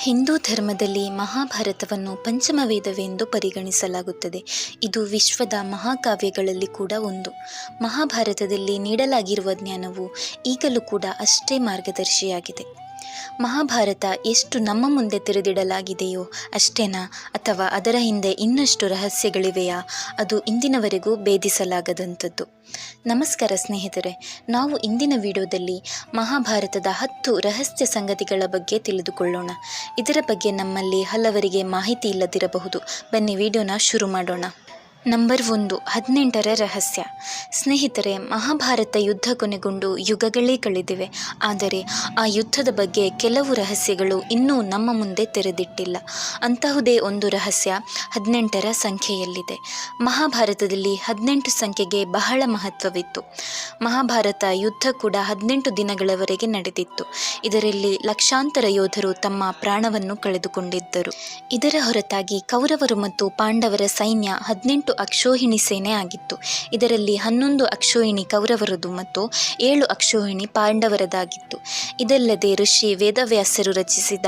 ಹಿಂದೂ ಧರ್ಮದಲ್ಲಿ ಮಹಾಭಾರತವನ್ನು ಪಂಚಮ ವೇದವೆಂದು ಪರಿಗಣಿಸಲಾಗುತ್ತದೆ. ಇದು ವಿಶ್ವದ ಮಹಾಕಾವ್ಯಗಳಲ್ಲಿ ಕೂಡ ಒಂದು. ಮಹಾಭಾರತದಲ್ಲಿ ನೀಡಲಾಗಿರುವ ಜ್ಞಾನವು ಈಗಲೂ ಕೂಡ ಅಷ್ಟೇ ಮಾರ್ಗದರ್ಶಿಯಾಗಿದೆ. ಮಹಾಭಾರತ ಎಷ್ಟು ನಮ್ಮ ಮುಂದೆ ತೆರೆದಿಡಲಾಗಿದೆಯೋ ಅಷ್ಟೇನಾ? ಅಥವಾ ಅದರ ಹಿಂದೆ ಇನ್ನಷ್ಟು ರಹಸ್ಯಗಳಿವೆಯಾ? ಅದು ಇಂದಿನವರೆಗೂ ಭೇದಿಸಲಾಗದಂಥದ್ದು. ನಮಸ್ಕಾರ ಸ್ನೇಹಿತರೆ, ನಾವು ಇಂದಿನ ವಿಡಿಯೋದಲ್ಲಿ ಮಹಾಭಾರತದ ಹತ್ತು ರಹಸ್ಯ ಸಂಗತಿಗಳ ಬಗ್ಗೆ ತಿಳಿದುಕೊಳ್ಳೋಣ. ಇದರ ಬಗ್ಗೆ ನಮ್ಮಲ್ಲಿ ಹಲವರಿಗೆ ಮಾಹಿತಿ ಇಲ್ಲದಿರಬಹುದು. ಬನ್ನಿ ವಿಡಿಯೋನ ಶುರು ಮಾಡೋಣ. ನಂಬರ್ ಒಂದು, ಹದಿನೆಂಟರ ರಹಸ್ಯ. ಸ್ನೇಹಿತರೆ, ಮಹಾಭಾರತ ಯುದ್ಧ ಕೊನೆಗೊಂಡು ಯುಗಗಳೇ ಕಳೆದಿವೆ. ಆದರೆ ಆ ಯುದ್ಧದ ಬಗ್ಗೆ ಕೆಲವು ರಹಸ್ಯಗಳು ಇನ್ನೂ ನಮ್ಮ ಮುಂದೆ ತೆರೆದಿಟ್ಟಿಲ್ಲ. ಅಂತಹುದೇ ಒಂದು ರಹಸ್ಯ ಹದಿನೆಂಟರ ಸಂಖ್ಯೆಯಲ್ಲಿದೆ. ಮಹಾಭಾರತದಲ್ಲಿ ಹದಿನೆಂಟು ಸಂಖ್ಯೆಗೆ ಬಹಳ ಮಹತ್ವವಿತ್ತು. ಮಹಾಭಾರತ ಯುದ್ಧ ಕೂಡ ಹದಿನೆಂಟು ದಿನಗಳವರೆಗೆ ನಡೆದಿತ್ತು. ಇದರಲ್ಲಿ ಲಕ್ಷಾಂತರ ಯೋಧರು ತಮ್ಮ ಪ್ರಾಣವನ್ನು ಕಳೆದುಕೊಂಡಿದ್ದರು. ಇದರ ಹೊರತಾಗಿ ಕೌರವರು ಮತ್ತು ಪಾಂಡವರ ಸೈನ್ಯ ಹದಿನೆಂಟು ಅಕ್ಷೋಹಿಣಿ ಸೇನೆ ಆಗಿತ್ತು. ಇದರಲ್ಲಿ ಹನ್ನೊಂದು ಅಕ್ಷೋಹಿಣಿ ಕೌರವರದು ಮತ್ತು ಏಳು ಅಕ್ಷೋಹಿಣಿ ಪಾಂಡವರದಾಗಿತ್ತು. ಇದಲ್ಲದೆ ಋಷಿ ವೇದವ್ಯಾಸರು ರಚಿಸಿದ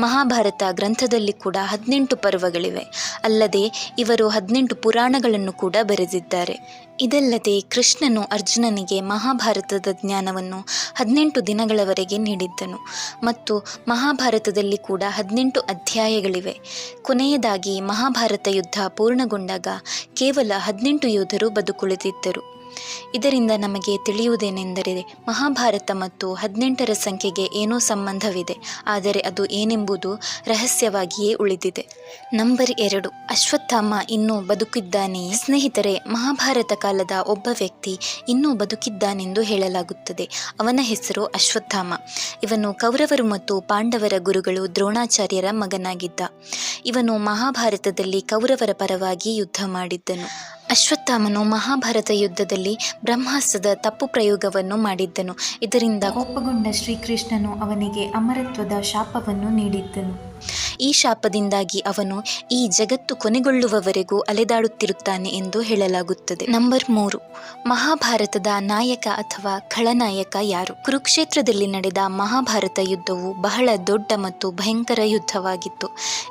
ಮಹಾಭಾರತ ಗ್ರಂಥದಲ್ಲಿ ಕೂಡ ಹದಿನೆಂಟು ಪರ್ವಗಳಿವೆ. ಅಲ್ಲದೆ ಇವರು ಹದಿನೆಂಟು ಪುರಾಣಗಳನ್ನು ಕೂಡ ಬರೆದಿದ್ದಾರೆ. ಇದಲ್ಲದೆ ಕೃಷ್ಣನು ಅರ್ಜುನನಿಗೆ ಮಹಾಭಾರತದ ಜ್ಞಾನವನ್ನು ಹದಿನೆಂಟು ದಿನಗಳವರೆಗೆ ನೀಡಿದ್ದನು. ಮತ್ತು ಮಹಾಭಾರತದಲ್ಲಿ ಕೂಡ ಹದಿನೆಂಟು ಅಧ್ಯಾಯಗಳಿವೆ. ಕೊನೆಯದಾಗಿ ಮಹಾಭಾರತ ಯುದ್ಧ ಪೂರ್ಣಗೊಂಡಾಗ ಕೇವಲ ಹದಿನೆಂಟು ಯೋಧರು ಬದುಕುಳಿದಿದ್ದರು. ಇದರಿಂದ ನಮಗೆ ತಿಳಿಯುವುದೇನೆಂದರೆ ಮಹಾಭಾರತ ಮತ್ತು ಹದಿನೆಂಟರ ಸಂಖ್ಯೆಗೆ ಏನೋ ಸಂಬಂಧವಿದೆ, ಆದರೆ ಅದು ಏನೆಂಬುದು ರಹಸ್ಯವಾಗಿಯೇ ಉಳಿದಿದೆ. ನಂಬರ್ ಎರಡು, ಅಶ್ವತ್ಥಾಮ ಇನ್ನೂ ಬದುಕಿದ್ದಾನೆಯೇ? ಸ್ನೇಹಿತರೆ, ಮಹಾಭಾರತ ಕಾಲದ ಒಬ್ಬ ವ್ಯಕ್ತಿ ಇನ್ನೂ ಬದುಕಿದ್ದಾನೆಂದು ಹೇಳಲಾಗುತ್ತದೆ. ಅವನ ಹೆಸರು ಅಶ್ವತ್ಥಾಮ. ಇವನು ಕೌರವರು ಮತ್ತು ಪಾಂಡವರ ಗುರುಗಳು ದ್ರೋಣಾಚಾರ್ಯರ ಮಗನಾಗಿದ್ದ. ಇವನು ಮಹಾಭಾರತದಲ್ಲಿ ಕೌರವರ ಪರವಾಗಿ ಯುದ್ಧ ಮಾಡಿದ್ದನು. ಅಶ್ವತ್ಥಾಮನು ಮಹಾಭಾರತ ಯುದ್ಧದಲ್ಲಿ ಬ್ರಹ್ಮಾಸ್ತ್ರದ ತಪ್ಪು ಪ್ರಯೋಗವನ್ನು ಮಾಡಿದ್ದನು. ಇದರಿಂದ ಕೋಪಗೊಂಡ ಶ್ರೀಕೃಷ್ಣನು ಅವನಿಗೆ ಅಮರತ್ವದ ಶಾಪವನ್ನು ನೀಡಿದ್ದನು. ಈ ಶಾಪದಿಂದಾಗಿ ಅವನು ಈ ಜಗತ್ತು ಕೊನೆಗೊಳ್ಳುವವರೆಗೂ ಅಲೆದಾಡುತ್ತಿರುತ್ತಾನೆ ಎಂದು ಹೇಳಲಾಗುತ್ತದೆ. ನಂಬರ್ ಮೂರು. ಮಹಾಭಾರತದ ನಾಯಕ ಅಥವಾ ಖಳನಾಯಕ ಯಾರು? ಕುರುಕ್ಷೇತ್ರದಲ್ಲಿ ನಡೆದ ಮಹಾಭಾರತ ಯುದ್ಧವು ಬಹಳ ದೊಡ್ಡ ಮತ್ತು ಭಯಂಕರ ಯುದ್ಧವಾಗಿತ್ತು.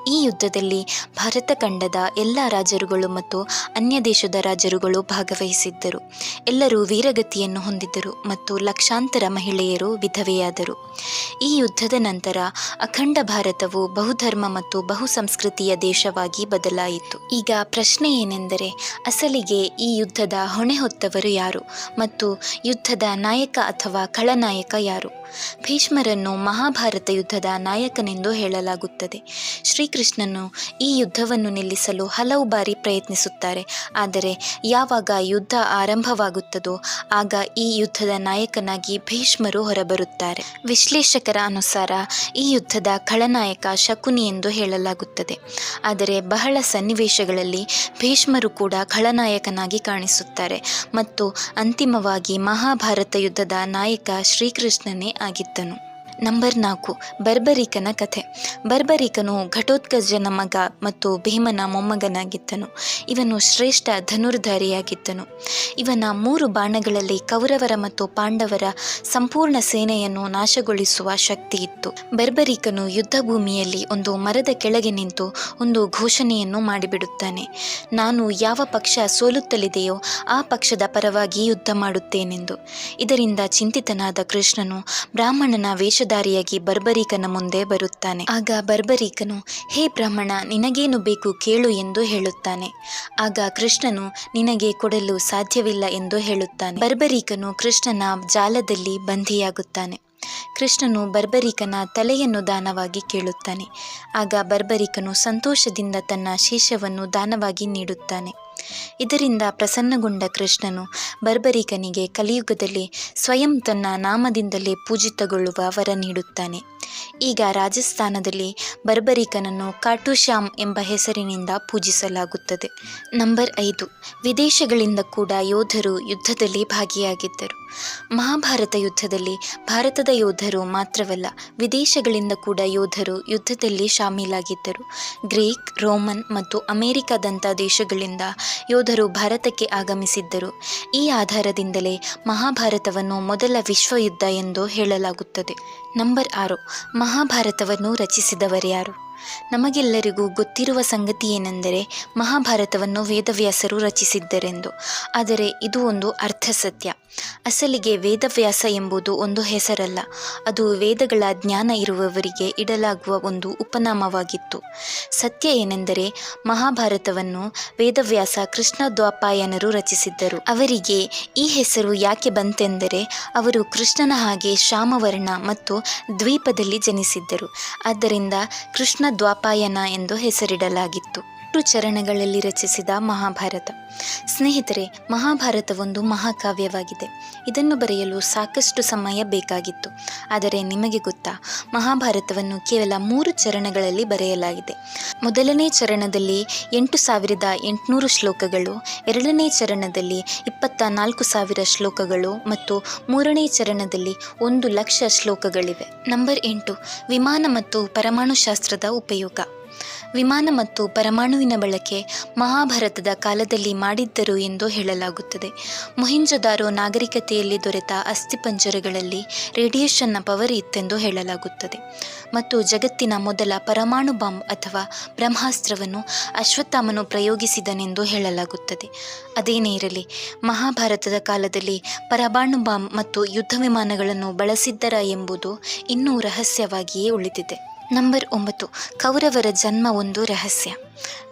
ಈ ಯುದ್ಧದಲ್ಲಿ ಭಾರತ ಖಂಡದ ಎಲ್ಲ ರಾಜರುಗಳು ಮತ್ತು ಅನ್ಯ ದೇಶದ ರಾಜರುಗಳು ಭಾಗವಹಿಸಿದ್ದರು. ಎಲ್ಲರೂ ವೀರಗತಿಯನ್ನು ಹೊಂದಿದ್ದರು ಮತ್ತು ಲಕ್ಷಾಂತರ ಮಹಿಳೆಯರು ವಿಧವೆಯಾದರು. ಈ ಯುದ್ಧದ ನಂತರ ಅಖಂಡ ಭಾರತವು ಬಹುಧರ್ಮ ಮತ್ತು ಬಹುಸಂಸ್ಕೃತಿಯ ದೇಶವಾಗಿ ಬದಲಾಯಿತು. ಈಗ ಪ್ರಶ್ನೆ ಏನೆಂದರೆ, ಅಸಲಿಗೆ ಈ ಯುದ್ಧದ ಹೊಣೆ ಹೊತ್ತವರು ಯಾರು ಮತ್ತು ಯುದ್ಧದ ನಾಯಕ ಅಥವಾ ಖಳನಾಯಕ ಯಾರು? ಭೀಷ್ಮರನ್ನು ಮಹಾಭಾರತ ಯುದ್ಧದ ನಾಯಕನೆಂದು ಹೇಳಲಾಗುತ್ತದೆ. ಶ್ರೀಕೃಷ್ಣನು ಈ ಯುದ್ಧವನ್ನು ನಿಲ್ಲಿಸಲು ಹಲವು ಬಾರಿ ಪ್ರಯತ್ನಿಸುತ್ತಾರೆ. ಆದರೆ ಯಾವಾಗ ಯುದ್ಧ ಆರಂಭವಾಗುತ್ತದೋ ಆಗ ಈ ಯುದ್ಧದ ನಾಯಕನಾಗಿ ಭೀಷ್ಮರು ಹೊರಬರುತ್ತಾರೆ. ವಿಶ್ಲೇಷಕರ ಅನುಸಾರ ಈ ಯುದ್ಧದ ಖಳನಾಯಕ ಶಕುನಿ ಎಂದು ಹೇಳಲಾಗುತ್ತದೆ. ಆದರೆ ಬಹಳ ಸನ್ನಿವೇಶಗಳಲ್ಲಿ ಭೀಷ್ಮರು ಕೂಡ ಖಳನಾಯಕನಾಗಿ ಕಾಣಿಸುತ್ತಾರೆ. ಮತ್ತು ಅಂತಿಮವಾಗಿ ಮಹಾಭಾರತ ಯುದ್ಧದ ನಾಯಕ ಶ್ರೀಕೃಷ್ಣನೇ ಆಗಿದ್ದನು. ನಂಬರ್ ನಾಲ್ಕು, ಬರ್ಬರಿಕನ ಕಥೆ. ಬರ್ಬರಿಕನು ಘಟೋತ್ಕಜನ ಮಗ ಮತ್ತು ಭೀಮನ ಮೊಮ್ಮಗನಾಗಿದ್ದನು. ಇವನು ಶ್ರೇಷ್ಠ ಧನುರ್ಧಾರಿಯಾಗಿದ್ದನು. ಇವನ ಮೂರು ಬಾಣಗಳಲ್ಲಿ ಕೌರವರ ಮತ್ತು ಪಾಂಡವರ ಸಂಪೂರ್ಣ ಸೇನೆಯನ್ನು ನಾಶಗೊಳಿಸುವ ಶಕ್ತಿ ಇತ್ತು. ಬರ್ಬರಿಕನು ಯುದ್ಧ ಭೂಮಿಯಲ್ಲಿ ಒಂದು ಮರದ ಕೆಳಗೆ ನಿಂತು ಒಂದು ಘೋಷಣೆಯನ್ನು ಮಾಡಿಬಿಡುತ್ತಾನೆ. ನಾನು ಯಾವ ಪಕ್ಷ ಸೋಲುತ್ತಲಿದೆಯೋ ಆ ಪಕ್ಷದ ಪರವಾಗಿ ಯುದ್ಧ ಮಾಡುತ್ತೇನೆಂದು. ಇದರಿಂದ ಚಿಂತಿತನಾದ ಕೃಷ್ಣನು ಬ್ರಾಹ್ಮಣನ ವೇಷಧಾರಿಯಾಗಿ ಬರ್ಬರೀಕನ ಮುಂದೆ ಬರುತ್ತಾನೆ. ಆಗ ಬರ್ಬರೀಕನು, ಹೇ ಬ್ರಾಹ್ಮಣ, ನಿನಗೇನು ಬೇಕು ಕೇಳು ಎಂದು ಹೇಳುತ್ತಾನೆ. ಆಗ ಕೃಷ್ಣನು, ನಿನಗೆ ಕೊಡಲು ಸಾಧ್ಯವಿಲ್ಲ ಎಂದು ಹೇಳುತ್ತಾನೆ. ಬರ್ಬರೀಕನು ಕೃಷ್ಣನ ಜಾಲದಲ್ಲಿ ಬಂಧಿಯಾಗುತ್ತಾನೆ. ಕೃಷ್ಣನು ಬರ್ಬರಿಕನ ತಲೆಯನ್ನು ದಾನವಾಗಿ ಕೇಳುತ್ತಾನೆ. ಆಗ ಬರ್ಬರಿಕನು ಸಂತೋಷದಿಂದ ತನ್ನ ಶೇಷವನ್ನು ದಾನವಾಗಿ ನೀಡುತ್ತಾನೆ. ಇದರಿಂದ ಪ್ರಸನ್ನಗೊಂಡ ಕೃಷ್ಣನು ಬರ್ಬರಿಕನಿಗೆ ಕಲಿಯುಗದಲ್ಲಿ ಸ್ವಯಂ ತನ್ನ ನಾಮದಿಂದಲೇ ಪೂಜಿತಗೊಳ್ಳುವ ವರ ನೀಡುತ್ತಾನೆ. ಈಗ ರಾಜಸ್ಥಾನದಲ್ಲಿ ಬರ್ಬರಿಕನನ್ನು ಕಾಟುಶ್ಯಾಮ್ ಎಂಬ ಹೆಸರಿನಿಂದ ಪೂಜಿಸಲಾಗುತ್ತದೆ. ನಂಬರ್ ಐದು. ವಿದೇಶಗಳಿಂದ ಕೂಡ ಯೋಧರು ಯುದ್ಧದಲ್ಲಿ ಭಾಗಿಯಾಗಿದ್ದರು. ಮಹಾಭಾರತ ಯುದ್ಧದಲ್ಲಿ ಭಾರತದ ಯೋಧರು ಮಾತ್ರವಲ್ಲ, ವಿದೇಶಗಳಿಂದ ಕೂಡ ಯೋಧರು ಯುದ್ಧದಲ್ಲಿ ಶಾಮೀಲಾಗಿದ್ದರು. ಗ್ರೀಕ್, ರೋಮನ್ ಮತ್ತು ಅಮೆರಿಕದಂಥ ದೇಶಗಳಿಂದ ಯೋಧರು ಭಾರತಕ್ಕೆ ಆಗಮಿಸಿದ್ದರು. ಈ ಆಧಾರದಿಂದಲೇ ಮಹಾಭಾರತವನ್ನು ಮೊದಲ ವಿಶ್ವಯುದ್ಧ ಎಂದು ಹೇಳಲಾಗುತ್ತದೆ. ನಂಬರ್ ಆರು. ಮಹಾಭಾರತವನ್ನು ರಚಿಸಿದವರೇ ಯಾರು ನಮಗೆಲ್ಲರಿಗೂ ಗೊತ್ತಿರುವ ಸಂಗತಿ ಏನೆಂದರೆ ಮಹಾಭಾರತವನ್ನು ವೇದವ್ಯಾಸರು ರಚಿಸಿದ್ದರೆಂದು. ಆದರೆ ಇದು ಒಂದು ಅರ್ಥಸತ್ಯ ಅಸಲಿಗೆ ವೇದವ್ಯಾಸ ಎಂಬುದು ಒಂದು ಹೆಸರಲ್ಲ. ಅದು ವೇದಗಳ ಜ್ಞಾನ ಇರುವವರಿಗೆ ಇಡಲಾಗುವ ಒಂದು ಉಪನಾಮವಾಗಿತ್ತು. ಸತ್ಯ ಏನೆಂದರೆ ಮಹಾಭಾರತವನ್ನು ವೇದವ್ಯಾಸ ಕೃಷ್ಣ ದ್ವಾಪಾಯನರು ರಚಿಸಿದ್ದರು. ಅವರಿಗೆ ಈ ಹೆಸರು ಯಾಕೆ ಬಂತೆಂದರೆ ಅವರು ಕೃಷ್ಣನ ಹಾಗೆ ಶ್ಯಾಮವರ್ಣ ಮತ್ತು ದ್ವೀಪದಲ್ಲಿ ಜನಿಸಿದ್ದರು. ಆದ್ದರಿಂದ ಕೃಷ್ಣ ದ್ವಾಪಾಯನ ಎಂದು ಹೆಸರಿಡಲಾಗಿತ್ತು. ಮೂರು ಚರಣಗಳಲ್ಲಿ ರಚಿಸಿದ ಮಹಾಭಾರತ. ಸ್ನೇಹಿತರೆ ಮಹಾಭಾರತ ಒಂದು ಮಹಾಕಾವ್ಯವಾಗಿದೆ. ಇದನ್ನು ಬರೆಯಲು ಸಾಕಷ್ಟು ಸಮಯ ಬೇಕಾಗಿತ್ತು. ಆದರೆ ನಿಮಗೆ ಗೊತ್ತಾ, ಮಹಾಭಾರತವನ್ನು ಕೇವಲ ಮೂರು ಚರಣಗಳಲ್ಲಿ ಬರೆಯಲಾಗಿದೆ. ಮೊದಲನೇ ಚರಣದಲ್ಲಿ ಎಂಟು ಸಾವಿರದ ಎಂಟುನೂರು ಶ್ಲೋಕಗಳು, ಎರಡನೇ ಚರಣದಲ್ಲಿ ಇಪ್ಪತ್ತ ನಾಲ್ಕು ಸಾವಿರ ಶ್ಲೋಕಗಳು ಮತ್ತು ಮೂರನೇ ಚರಣದಲ್ಲಿ ಒಂದು ಲಕ್ಷ ಶ್ಲೋಕಗಳಿವೆ. ನಂಬರ್ ಎಂಟು, ವಿಮಾನ ಮತ್ತು ಪರಮಾಣು ಶಾಸ್ತ್ರದ ಉಪಯೋಗ. ವಿಮಾನ ಮತ್ತು ಪರಮಾಣುವಿನ ಬಳಕೆ ಮಹಾಭಾರತದ ಕಾಲದಲ್ಲಿ ಮಾಡಿದ್ದರು ಎಂದು ಹೇಳಲಾಗುತ್ತದೆ. ಮೊಹಿಂಜೊದಾರೋ ನಾಗರಿಕತೆಯಲ್ಲಿ ದೊರೆತ ಅಸ್ಥಿಪಂಜರಗಳಲ್ಲಿ ರೇಡಿಯೇಷನ್ನ ಪವರ್ ಇತ್ತೆಂದು ಹೇಳಲಾಗುತ್ತದೆ. ಮತ್ತು ಜಗತ್ತಿನ ಮೊದಲ ಪರಮಾಣು ಬಾಂಬ್ ಅಥವಾ ಬ್ರಹ್ಮಾಸ್ತ್ರವನ್ನು ಅಶ್ವತ್ಥಾಮನು ಪ್ರಯೋಗಿಸಿದನೆಂದು ಹೇಳಲಾಗುತ್ತದೆ. ಅದೇನೇ ಇರಲಿ, ಮಹಾಭಾರತದ ಕಾಲದಲ್ಲಿ ಪರಮಾಣು ಬಾಂಬ್ ಮತ್ತು ಯುದ್ಧ ವಿಮಾನಗಳನ್ನು ಬಳಸಿದ್ದರ ಎಂಬುದು ಇನ್ನೂ ರಹಸ್ಯವಾಗಿಯೇ ಉಳಿದಿದೆ. ನಂಬರ್ ಒಂಬತ್ತು ಕೌರವರ ಜನ್ಮ ಒಂದು ರಹಸ್ಯ.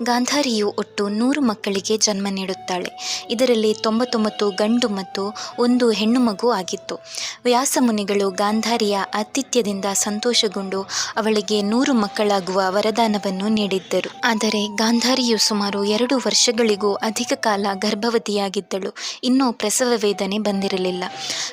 ಗಾಂಧಾರಿಯು ಒಟ್ಟು ನೂರು ಮಕ್ಕಳಿಗೆ ಜನ್ಮ ನೀಡುತ್ತಾಳೆ. ಇದರಲ್ಲಿ ತೊಂಬತ್ತೊಂಬತ್ತು ಗಂಡು ಮತ್ತು ಒಂದು ಹೆಣ್ಣು ಮಗು ಆಗಿತ್ತು. ವ್ಯಾಸ ಮುನಿಗಳು ಗಾಂಧಾರಿಯ ಆತಿಥ್ಯದಿಂದ ಸಂತೋಷಗೊಂಡು ಅವಳಿಗೆ ನೂರು ಮಕ್ಕಳಾಗುವ ವರದಾನವನ್ನು ನೀಡಿದ್ದರು. ಆದರೆ ಗಾಂಧಾರಿಯು ಸುಮಾರು ಎರಡು ವರ್ಷಗಳಿಗೂ ಅಧಿಕ ಕಾಲ ಗರ್ಭವತಿಯಾಗಿದ್ದಳು. ಇನ್ನೂ ಪ್ರಸವ ವೇದನೆ ಬಂದಿರಲಿಲ್ಲ.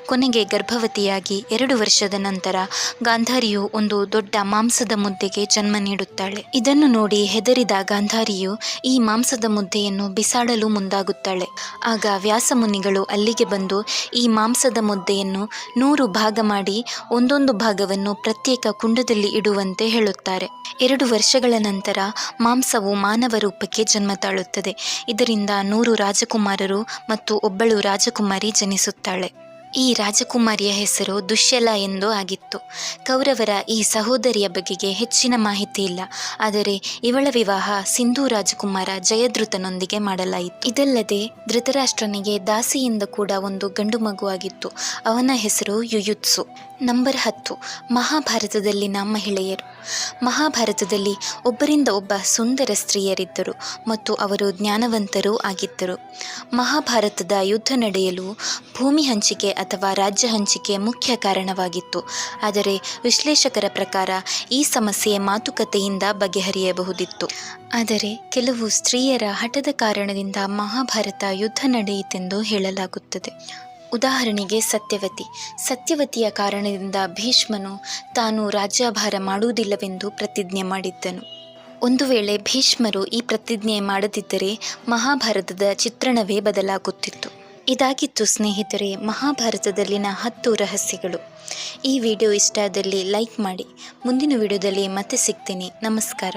ಕೊನೆಗೆ ಗರ್ಭವತಿಯಾಗಿ ಎರಡು ವರ್ಷದ ನಂತರ ಗಾಂಧಾರಿಯು ಒಂದು ದೊಡ್ಡ ಮಾಂಸದ ಮುದ್ದೆಗೆ ಜನ್ಮ ನೀಡುತ್ತಾಳೆ. ಇದನ್ನು ನೋಡಿ ಹೆದರಿದ ಗಾಂಧಾರಿಯು ಈ ಮಾಂಸದ ಮುದ್ದೆಯನ್ನು ಬಿಸಾಡಲು ಮುಂದಾಗುತ್ತಾಳೆ. ಆಗ ವ್ಯಾಸಮುನಿಗಳು ಅಲ್ಲಿಗೆ ಬಂದು ಈ ಮಾಂಸದ ಮುದ್ದೆಯನ್ನು ನೂರು ಭಾಗ ಮಾಡಿ ಒಂದೊಂದು ಭಾಗವನ್ನು ಪ್ರತ್ಯೇಕ ಕುಂಡದಲ್ಲಿ ಇಡುವಂತೆ ಹೇಳುತ್ತಾರೆ. ಎರಡು ವರ್ಷಗಳ ನಂತರ ಮಾಂಸವು ಮಾನವ ರೂಪಕ್ಕೆ ಜನ್ಮ ತಾಳುತ್ತದೆ. ಇದರಿಂದ ನೂರು ರಾಜಕುಮಾರರು ಮತ್ತು ಒಬ್ಬಳು ರಾಜಕುಮಾರಿ ಜನಿಸುತ್ತಾಳೆ. ಈ ರಾಜಕುಮಾರಿಯ ಹೆಸರು ದುಶ್ಯಲ ಎಂದು ಆಗಿತ್ತು. ಕೌರವರ ಈ ಸಹೋದರಿಯ ಬಗೆಗೆ ಹೆಚ್ಚಿನ ಮಾಹಿತಿ ಇಲ್ಲ. ಆದರೆ ಇವಳ ವಿವಾಹ ಸಿಂಧೂ ರಾಜಕುಮಾರ ಜಯದೃತನೊಂದಿಗೆ ಮಾಡಲಾಯಿತು. ಇದಲ್ಲದೆ ಧೃತರಾಷ್ಟ್ರನಿಗೆ ದಾಸಿಯಿಂದ ಕೂಡ ಒಂದು ಗಂಡು ಮಗುವಾಗಿತ್ತು ಅವನ ಹೆಸರು ಯುಯುತ್ಸು. ನಂಬರ್ ಹತ್ತು, ಮಹಾಭಾರತದಲ್ಲಿನ ಮಹಿಳೆಯರು. ಮಹಾಭಾರತದಲ್ಲಿ ಒಬ್ಬರಿಂದ ಒಬ್ಬ ಸುಂದರ ಸ್ತ್ರೀಯರಿದ್ದರು ಮತ್ತು ಅವರು ಜ್ಞಾನವಂತರೂ ಆಗಿದ್ದರು. ಮಹಾಭಾರತದ ಯುದ್ಧ ನಡೆಯಲು ಭೂಮಿ ಹಂಚಿಕೆ ಅಥವಾ ರಾಜ್ಯ ಹಂಚಿಕೆ ಮುಖ್ಯ ಕಾರಣವಾಗಿತ್ತು. ಆದರೆ ವಿಶ್ಲೇಷಕರ ಪ್ರಕಾರ ಈ ಸಮಸ್ಯೆ ಮಾತುಕತೆಯಿಂದ ಬಗೆಹರಿಯಬಹುದಿತ್ತು. ಆದರೆ ಕೆಲವು ಸ್ತ್ರೀಯರ ಹಠದ ಕಾರಣದಿಂದ ಮಹಾಭಾರತ ಯುದ್ಧ ನಡೆಯಿತೆಂದು ಹೇಳಲಾಗುತ್ತದೆ. ಉದಾಹರಣೆಗೆ ಸತ್ಯವತಿ. ಸತ್ಯವತಿಯ ಕಾರಣದಿಂದ ಭೀಷ್ಮನು ತಾನು ರಾಜ್ಯಭಾರ ಮಾಡುವುದಿಲ್ಲವೆಂದು ಪ್ರತಿಜ್ಞೆ ಮಾಡಿದ್ದನು. ಒಂದು ವೇಳೆ ಭೀಷ್ಮರು ಈ ಪ್ರತಿಜ್ಞೆ ಮಾಡದಿದ್ದರೆ ಮಹಾಭಾರತದ ಚಿತ್ರಣವೇ ಬದಲಾಗುತ್ತಿತ್ತು. ಇದಾಗಿತ್ತು ಸ್ನೇಹಿತರೆ, ಮಹಾಭಾರತದಲ್ಲಿನ ಹತ್ತು ರಹಸ್ಯಗಳು. ಈ ವಿಡಿಯೋ ಇಷ್ಟ ಆದಲ್ಲಿ ಲೈಕ್ ಮಾಡಿ. ಮುಂದಿನ ವಿಡಿಯೋದಲ್ಲಿ ಮತ್ತೆ ಸಿಗ್ತೀನಿ. ನಮಸ್ಕಾರ.